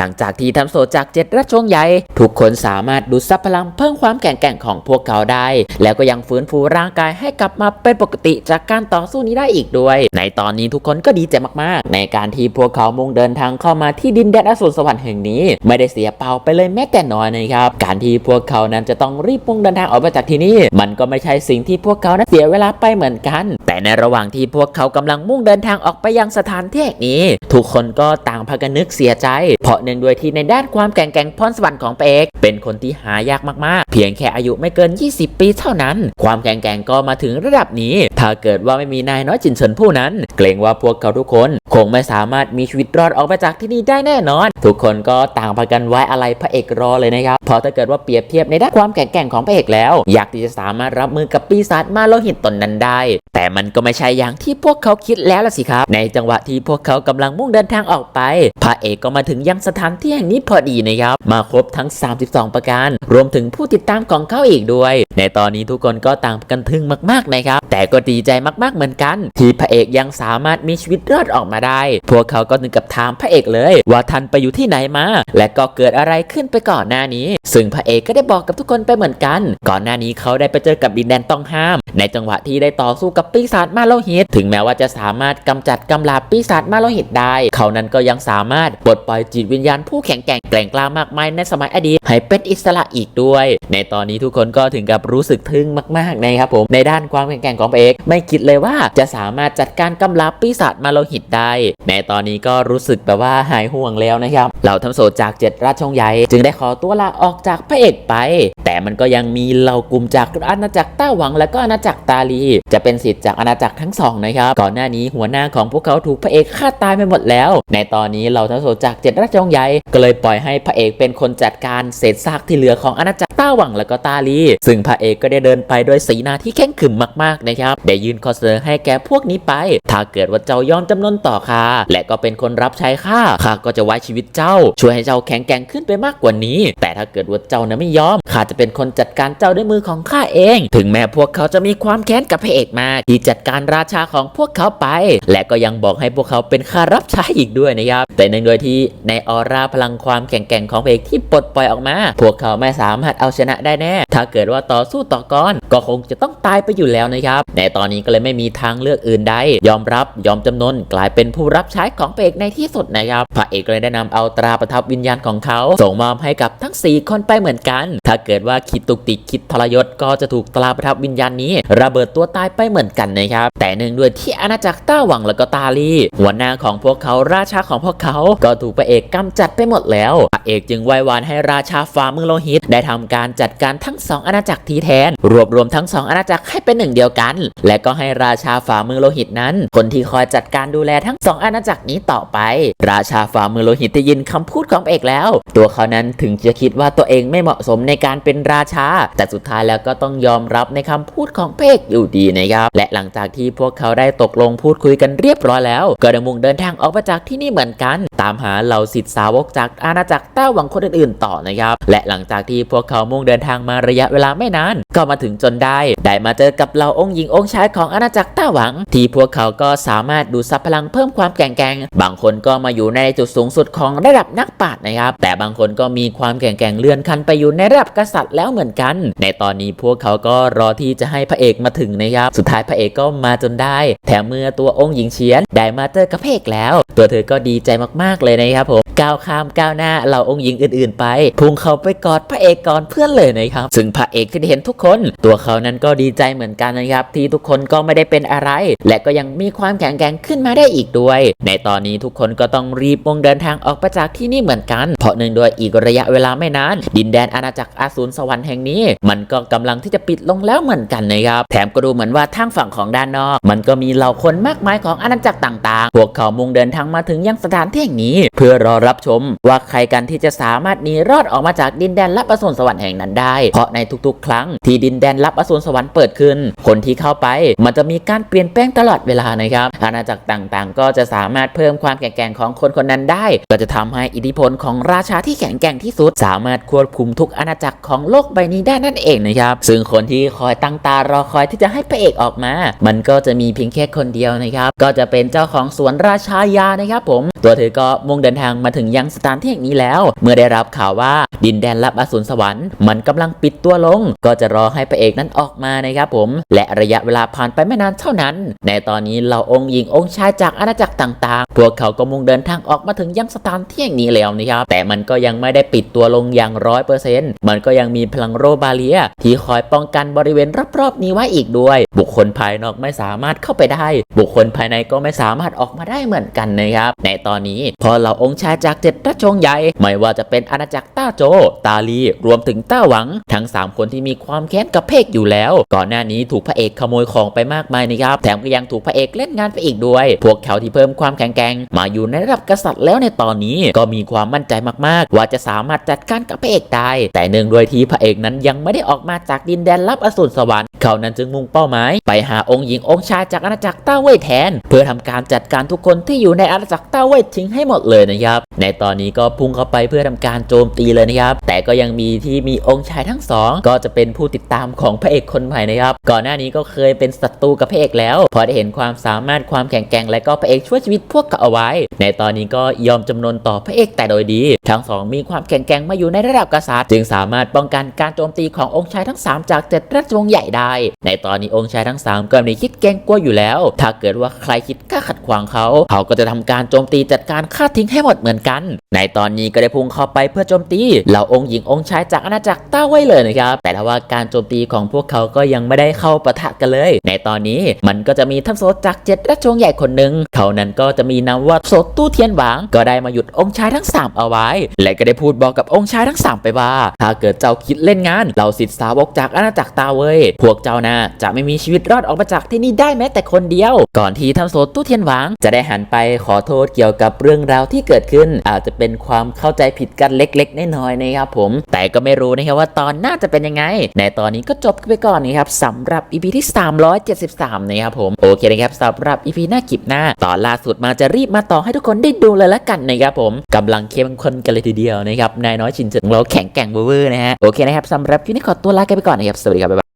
หลังจากที่ทำโซจากเจ็ดราชวงศ์ใหญ่ ทุกคนสามารถดูดซับพลังเพิ่มความแข็งแกร่งของพวกเขาได้ แล้วก็ยังฟื้นฟูร่างกายให้กลับมาเป็นปกติจากการต่อสู้นี้ได้อีกด้วย ในตอนนี้ทุกคนก็ดีใจมากๆ ในการที่พวกเขามุ่งเดินทางเข้ามาที่ดินแดนอสูรสวรรค์แห่งนี้ ไม่ได้เสียเปล่าไปเลยแม้แต่น้อยนะครับการที่พวกเขานั้นจะต้องรีบมุ่งเดินทางออกไปจากที่นี่มันก็ไม่ใช่สิ่งที่พวกเขานั้นเสียเวลาไปเหมือนกัน แต่ในระหว่างที่พวกเขากำลังมุ่งเดินทางออกไปยังสถานที่แห่งนี้ ทุกคนก็ต่างพากันนึกเสียใจ เพราะเนื่องด้วยที่ในด้านความแก่งแกร่งพรสวรรค์ของเปเอกเป็นคนที่หายากมากๆ เพียงแค่อายุไม่เกิน 20 ปีเท่านั้น ความแก่งแกร่งก็มาถึงระดับนี้ ถ้าเกิดว่าไม่มีนายน้อยจินเฉินผู้นั้น เกรงว่าพวกเขาทุกคน คงไม่สามารถมีชีวิตรอดออกไปจากที่นี่ได้แน่นอน ทุกคนก็ต่างพากันไว้อะไรพระเอกรอเลยนะครับเพราะถ้าเกิดว่าเปรียบเทียบในด้านความแข็งแกร่งของพระเอกแล้ว อยากที่จะสามารถรับมือกับปีศาจมาโลหิตตนนั้นได้ แต่มันก็ไม่ใช่อย่างที่พวกเขาคิดแล้วล่ะสิครับ ในจังหวะที่พวกเขากำลังมุ่งเดินทางออกไป พระเอกก็มาถึงยังสถานที่แห่งนี้พอดีนะครับ มาครบทั้ง 32 ประการ รวมถึงผู้ติดตามของเขาอีกด้วย ในตอนนี้ทุกคนก็ต่างกันทึ่งมากๆนะครับ แต่ก็ดีใจมากๆเหมือนกัน ที่พระเอกยังสามารถมีชีวิตรอดออกมาได้ พวกเขาก็ถึงกับถามพระเอกเลย ว่าท่านไปอยู่ที่ไหนมา และก็เกิดอะไรขึ้นไปก่อนหน้านี้ ซึ่งพระเอกก็ได้บอกกับทุกคนไปเหมือนกัน ก่อนหน้านี้เขาได้ไปเจอกับดินแดนต้องห้าม ในจังหวะที่ได้ต่อสู้กับปีศาาจมาโลหิต ถึงแม้ว่าจะสามารถกำจัดกำลาบปีศาจมาโลหิตได้ เขานั้นก็ยังสามารถปลดปล่อยจิตวิญญาณผู้แข็งแกร่งแกร่งกล้ามากมายในสมัยอดีตให้เป็นอิสระอีกด้วย ในตอนนี้ทุกคนก็ถึงกับรู้สึกทึ่งมากๆนะครับผมในด้านความแข็งแกร่งของเอกไม่คิดเลยว่าจะสามารถจัดการกำลาบปีศาจมาโลหิตได้ ในตอนนี้ก็รู้สึกแบบว่าหายห่วงแล้วนะครับเหล่าทำโสดจากเจ็ดราชวงใหญ่จึงได้ขอตัวลาออกจากพระเอกไป แต่มันก็ยังมีเหล่ากลุ่มจากอาณาจักรต้าหวังและก็อาณาจักรตาลี จะเป็นสิทธิ์จากอาณาจักรทั้งสองนะครับก่อนหน้านี้หัวหน้าของพวกเขาถูกพระเอกฆ่าตายไปหมดแล้ว ในตอนนี้เหล่าทำโซจากเจ็ดราชวงศ์ใหญ่ก็เลยปล่อยให้พระเอกเป็นคนจัดการเศษซากที่เหลือของอาณาจักร ต้าหวังและก็ตาลีซึ่งพระเอกก็ได้เดินไปด้วยสีหน้าที่แข็งขึมมากๆนะครับได้ยื่นข้อเสนอให้แก่พวกนี้ไป ถ้าเกิดว่าเจ้ายอมจำนนต่อข้าและก็เป็นคนรับใช้ข้าข้าก็จะไว้ชีวิตเจ้า ช่วยให้เจ้าแข็งแกร่งขึ้นไปมากกว่านี้ แต่ถ้าเกิดว่าเจ้านะไม่ยอมข้าจะเป็นคนจัดการเจ้าด้วยมือของข้าเอง ถึงแม้พวกเขาจะมีความแค้นกับพระเอกมากที่จัดการราชาของพวกเขาไป และก็ยังบอกให้พวกเขาเป็นข้ารับใช้อีกด้วยนะครับแต่เนื่องโดวยที่ในออร่าพลังความแข็งแกร่งของพระเอกที่ปลดปล่อยออกมา พวกเขาไม่สามารถเอาชนะได้แน่ ถ้าเกิดว่าต่อสู้ต่อกรก็คงจะต้องตายไปอยู่แล้วนะครับ ในตอนนี้ก็เลยไม่มีทางเลือกอื่นใด ยอมรับยอมจำนนกลายเป็นผู้รับใช้ของพระเอกในที่สุดนะครับ พระเอกเลยได้นำเอาตราประทับวิญญาณของเขา ส่งมอบให้กับทั้ง 4 คนไปเหมือนกัน ถ้าเกิดว่าคิดตุกติกคิดทรยศก็จะถูกตราประทับวิญญาณนี้ ระเบิดตัวตายไปเหมือนกันนะครับ แต่เนื่งด้วยที่อาณาจักรต้าหวังแล้วก็ตาลีหัวหน้าของพวกเขาราชาของพวกเขา ก็ถูกพระเอกกำจัดไปหมดแล้ว พระเอกจึงไหว้วานให้ราชาฟ้าเมืองโลหิตได้ทำการจัดการทั้งสองอาณาจักรทีแทน รวบรวมทั้งสองอาณาจักรให้เป็นหนึ่งเดียวกัน และก็ให้ราชาฝ่ามือโลหิตนั้น คนที่คอยจัดการดูแลทั้งสองอาณาจักรนี้ต่อไป ราชาฝ่ามือโลหิตได้ยินคำพูดของเอกแล้ว ตัวเขานั้นถึงจะคิดว่าตัวเองไม่เหมาะสมในการเป็นราชา แต่สุดท้ายแล้วก็ต้องยอมรับในคำพูดของเอกอยู่ดีนะครับและหลังจากที่พวกเขาได้ตกลงพูดคุยกันเรียบร้อยแล้ว ก็ได้มุ่งเดินทางออกมาจากที่นี่เหมือนกันามหาเหล่าสิทธิสาวกจากอาณาจักรต้าหวังคนอื่นๆ ต่อนะครับ และหลังจากที่พวกเขามุ่งเดินทางมาระยะเวลาไม่นาน ก็มาถึงจนได้ ได้มาเจอกับเหล่าองค์หญิงองค์ชายของอาณาจักรต้าหวัง ที่พวกเขาก็สามารถดูดซับพลังเพิ่มความแข็งแกร่งบางคนก็มาอยู่ในจุดสูงสุดของระดับนักปราชญ์นะครับ แต่บางคนก็มีความแข็งแกร่งเลื่อนขั้นไปอยู่ในระดับกษัตริย์แล้วเหมือนกัน ในตอนนี้พวกเขาก็รอที่จะให้พระเอกมาถึงนะครับ สุดท้ายพระเอกก็มาจนได้ แถมเมื่อตัวองค์หญิงเฉียน ได้มาเจอกับพระเอกแล้ว ตัวเธอก็ดีใจมากๆเลยนะครับผมก้าวข้ามก้าวหน้าเหล่าองค์หญิงอื่น ๆ ไป พุ่งเข้าไปกอดพระเอกก่อนเพื่อนเลยนะครับ ซึ่งพระเอกที่เห็นทุกคนตัวเขานั้นก็ดีใจเหมือนกันนะครับ ที่ทุกคนก็ไม่ได้เป็นอะไร และก็ยังมีความแข็งแกร่งขึ้นมาได้อีกด้วย ในตอนนี้ทุกคนก็ต้องรีบมุ่งเดินทางออกไปจากที่นี่เหมือนกัน เพราะเนื่องด้วยอีกระยะเวลาไม่นาน ดินแดนอาณาจักรอาสูรสวรรค์แห่งนี้ มันก็กำลังที่จะปิดลงแล้วเหมือนกันนะครับ แถมก็ดูเหมือนว่าทางฝั่งของด้านนอก มันก็มีเหล่าคนมากมายของอาณาจักรต่างๆ พวกเขามุ่งเดินทางมาถึงยังสถานที่แห่งนี้ เพื่อรอรับชมว่าใครกันที่จะสามารถหนีรอดออกมาจากดินแดนลับอสูรสวรรค์แห่งนั้นได้ เพราะในทุกๆ ครั้งที่ดินแดนลับอสูรสวรรค์เปิดขึ้น คนที่เข้าไปมันจะมีการเปลี่ยนแปลงตลอดเวลานะครับอาณาจักรต่างๆ ก็จะสามารถเพิ่มความแข็งแกร่งของคนคนนั้นได้ ก็จะทำให้อิทธิพลของราชาที่แข็งแกร่งที่สุด สามารถควบคุมทุกอาณาจักรของโลกใบนี้ได้นั่นเองนะครับซึ่งคนที่คอยตั้งตารอคอยที่จะให้พระเอกออกมา มันก็จะมีเพียงแค่คนเดียวนะครับก็จะเป็นเจ้าของสวนราชายานะครับผม ตัวเธอก็มุ่งเดินทางมาถึงยังสถานที่แห่งนี้แล้ว เมื่อได้รับข่าวว่าดินแดนลับอสูรสวรรค์มันกำลังปิดตัวลง ก็จะรอให้พระเอกนั้นออกมานะครับผม และระยะเวลาผ่านไปไม่นานเท่านั้น ในตอนนี้เราองค์หญิงองค์ชายจากอาณาจักรต่างๆ พวกเขาก็มุ่งเดินทางออกมาถึงยังสถานที่แห่งนี้แล้วนะครับ แต่มันก็ยังไม่ได้ปิดตัวลงอย่างร้อยเปอร์เซ็นต์มันก็ยังมีพลังโรบาเลีย ที่คอยป้องกันบริเวณรอบๆนี้ไว้อีกด้วย บุคคลภายนอกไม่สามารถเข้าไปได้ บุคคลภายในก็ไม่สามารถออกมาได้เหมือนกันนะครับ ในตอนนี้พอเราองค์ชายจากเจ็ดราชวงศ์ใหญ่ไม่ว่าจะเป็นอาณาจักรต้าโจ ตาลี รวมถึงต้าหวัง ทั้ง 3 คนที่มีความแค้นกับเพกอยู่แล้ว ก่อนหน้านี้ถูกพระเอกขโมยของไปมากมายนะครับแถมก็ยังถูกพระเอกเล่นงานไปอีกด้วย พวกเขาที่เพิ่มความแข็งแกร่งมาอยู่ในระดับกษัตริย์แล้วในตอนนี้ก็มีความมั่นใจมากๆ ว่าจะสามารถจัดการกับพระเอกได้แต่เนื่องด้วยที่พระเอกนั้นยังไม่ได้ออกมาจากดินแดนลับอสูรสวรรค์เขานั้นจึงมุ่งเป้าหมายไปหาองค์หญิงองค์ชายจากอาณาจักรต้าเว่ยแทน เพื่อทำการจัดการทุกคนที่อยู่ในอาณาจักรต้าเว่ยทิ้งให้หมดเลยนะครับ ในตอนนี้ก็พุ่งเข้าไปเพื่อทำการโจมตีเลยนะครับ แต่ก็ยังมีที่มีองค์ชายทั้งสองก็จะเป็นผู้ติดตามของพระเอกคนใหม่นะครับ ก่อนหน้านี้ก็เคยเป็นศัตรูกับพระเอกแล้ว พอได้เห็นความสามารถความแข็งแกร่งและก็พระเอกช่วยชีวิตพวกเขาเอาไว้ ในตอนนี้ก็ยอมจำนนต่อพระเอกแต่โดยดี ทั้งสองมีความแข็งแกร่งมาอยู่ในระดับกษัตริย์จึงสามารถป้องกันการโจมตีขององค์ชายทั้ง 3 จากเจ็ดราชวงศ์ใหญ่ได้ ในตอนนี้องค์ชายทั้ง 3 ก็มีคิดเกรงกลัวอยู่แล้ว ถ้าเกิดว่าใครคิดกล้าขัดขวางเขา เขาก็จะทำการโจมตีจัดการฆ่าทิ้งให้หมดเหมือนกัน ในตอนนี้ก็ได้พุ่งเข้าไปเพื่อโจมตีเหล่าองค์หญิงองค์ชายจากอาณาจักรต้าไว้เลยนะครับ แต่ถ้าว่าการโจมตีของพวกเขาก็ยังไม่ได้เข้าปะทะกันเลย ในตอนนี้มันก็จะมีทัพโซจากเจ็ดราชวงศ์ใหญ่คนหนึ่งเขานั้นก็จะมีนามว่าโซตู้เทียนหวางก็ได้มาหยุดองค์ชายทั้ง 3 เอาไว้ และก็ได้พูดบอกกับองค์ชายทั้ง 3 ไปว่า ถ้าเกิดเจ้าคิดเล่นงานเราสิทธิสาวกจากอาณาจักรตาเวยพวกเจ้าน่ะจะไม่มีชีวิตรอดออกมาจากที่นี่ได้แม้แต่คนเดียว ก่อนที่ทัพโซตู้เทียนหวางจะได้หันไปขอโทษเกี่ยวกับเรื่องราวที่เกิดขึ้นอาจจะเป็น็นความเข้าใจผิดกันเล็กๆน้อยๆนะครับผม แต่ก็ไม่รู้นะครับว่าตอนหน่าจะเป็นยังไง ในตอนนี้ก็จบไปก่อนนะครับสำหรับ EP ที่ 373 นะครับผม โอเคนะครับสำหรับ EP หน้าคลิปหน้า ตอนล่าสุดมาจะรีบมาต่อให้ทุกคนได้ดูเลยละกันนะครับผมกำลังเข้มข้นกันเลยทีเดียวนะครับนายน้อยชินเจิงเราแข็งแกร่งเวอร์นะฮะโอเคนะครับสำหรับคลิปนี้ขอตัวลาไปก่อนนะครับสวัสดีครับบ๊ายบาย